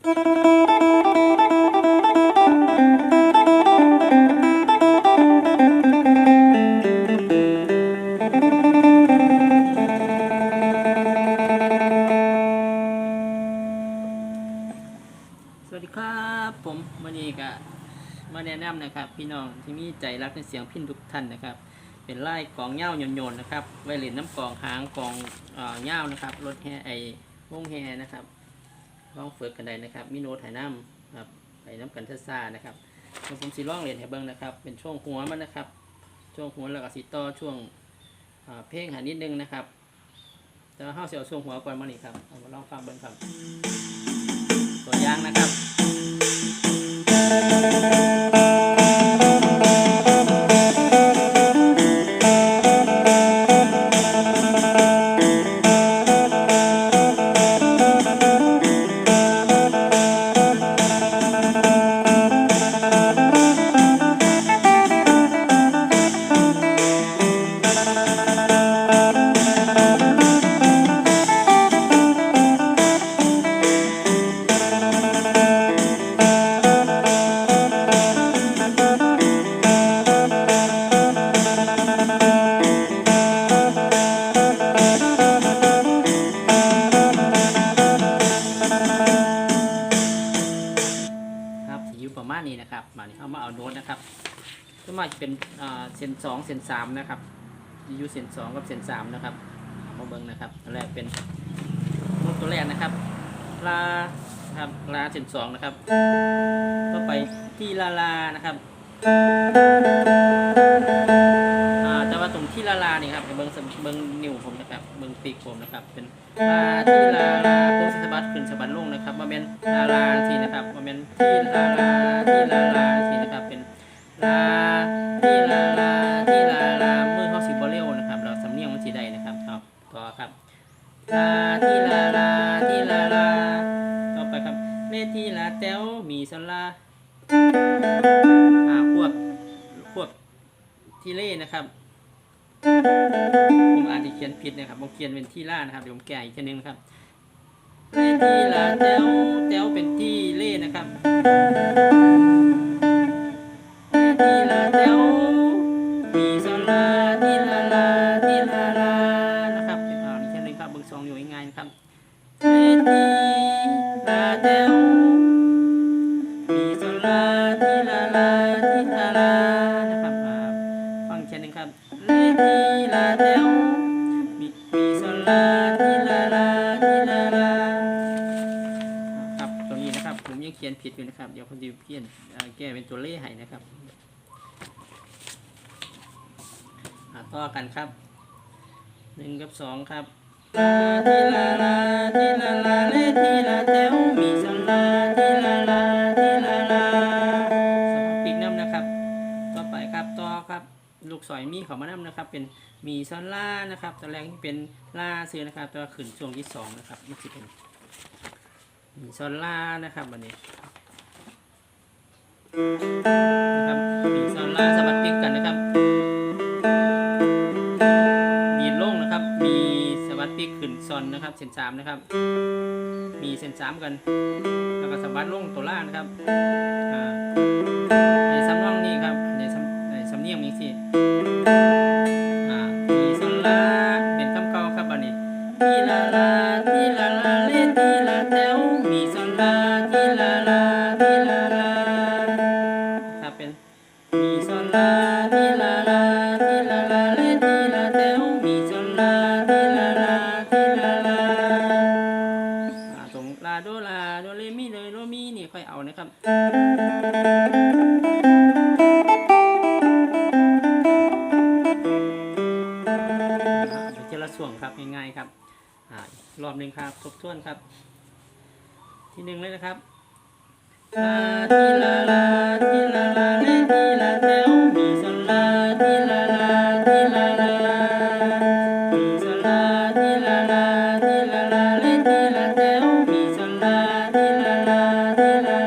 สวัสดีครับผมวันนี้ก็มาแนะนำนะครับ พี่น้องที่มีใจรักในเสียงพินทุกท่านนะครับ เป็นไล่กองเง่าโยนๆนะครับไวเลนน้ำกองหางกองเอ่อเง่านะครับรถแห่ไอวงแห่นะครับ ลองฝึกกันได้นะครับ มีโน้ตถ่ายน้ำครับไปน้ำกันเทซ่านะครับเดี๋ยวผมสีร่องเรียนให้เบิ้งนะครับ เป็นช่วงหัวมันนะครับ ช่วงหัวแล้วก็สีต่อช่วงเพลงหานิดนึงนะครับแต่ว่าเฮาเสียวช่วงหัวก่อนมานี่ครับเอามาลองฟังเบิ้งครับ ตัวอย่างนะครับ นะครับมานี่เอามาเอาโน้ตนะครับก็มาเป็นเซนสองเซนสามนะครับอยู่เซนสองกับเซนสามนะครับมาเบิ้งนะครับอันแรกเป็นโน้ตตัวแรกนะครับลาครับลาเซนสองนะครับต่อไปที่ลาลานะครับอ่าแต่ว่าตรงที่ลาลานี่ครับเบิ้งเบิ้งนิ้วผมนะครับเบิ้งปีกผมนะครับเป็นลาที่ลาลา นสะบัดลงนะครับมาเป็นลาลาทีนะครับมาเป็นที่ลาลาที่ลาลาทีนะครับเป็นลาที่ลาลาที่ลาลามือเขาสิบเร็วนะครับ เราสำเนียงมันสีใดนะครับเอาต่อครับลาที่ลาลาที่ลาลาต่อไปครับเลที่ลาแต้วมีสลาอ่าควบควบที่เล่นะครับผมอาจจะเขียนผิดนะครับผมเขียนเป็นที่ล่านะครับเดี๋ยวผมแก้อีกทีนึงนะครับ ที่ลาแต้วแต้วเป็นที่เล่นะครับที่ลาแต้วมีโซลาที่ลาลาที่ลาลานะครับเป็นอ่ามีแค่นี้ครับเบิ่งสองอยู่ง่ายๆนะครับที่ลาแต้วมีโซลาที่ ขียนผิดอยู่นะครับ เดี๋ยวผมจะเขียนแก้เป็นตัวเลขให้นะครับต่อกันครับหนึ่งกับสองครับลาทีลาลาทีลาลาเลทีลาเตวมีโซลาทีลาลาทีลาลาสำหรับปีกน้ำนะครับ ต่อไปครับต่อครับ ลูกศรมีเขามาน้ำนะครับ เป็นมีซอนล่านะครับตอนแรกที่เป็นล่าซื้อนะครับตัวขึ้นช่วงที่สองนะครับมันจะเป็น มีซอนล่านะครับวันนี้นะครับมีซอนล่าสะบัดพิกกันนะครับ มีโล่งนะครับ มีสบัดพิกขึ้นซอนนะครับเส้นสามนะครับ มีเส้นสามกัน แล้วก็สะบัดลงตัวล่างนะครับอ่าในสำนองนี้ครับในสำในสำเนียงนี้สิอ่าทีสลาเป็นคำเก่าครับอันนี้ทีลาลาทีลาลาเลที ลาทีลาลาทีลาลาครับเป็นมีสลาทีลาลาทีลาลาเลทีลาแถวมีสลาทีลาลาทีลาลาอ่าตรงลาโดลาโดเรมีเลยโดมีนี่ค่อยเอานะครับเดี๋ยวเจละส่วนครับง่ายๆครับอ่ารอบหนึ่งครับทบทวนครับ ที่หนึ่งเลยนะครับลาทีลาลาทีลาลาเลทีลาแถวมีสลาทีลาลาทีลาลามีสลาทีลาลาทีลาลาเลทีลาแถวมีสลาทีลาลาทีลา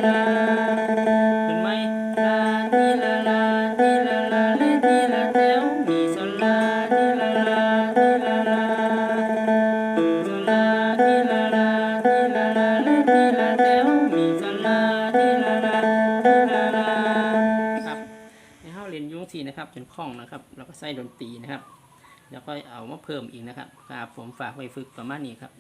เฮาเรียนอยุ่งทีนะครับ จนคล่องนะครับ แล้วก็ใส่ดนตรีนะครับ แล้วก็เอามาเพิ่มอีกนะครับครับผมฝากไว้ฝึกประมาณนี้ครับ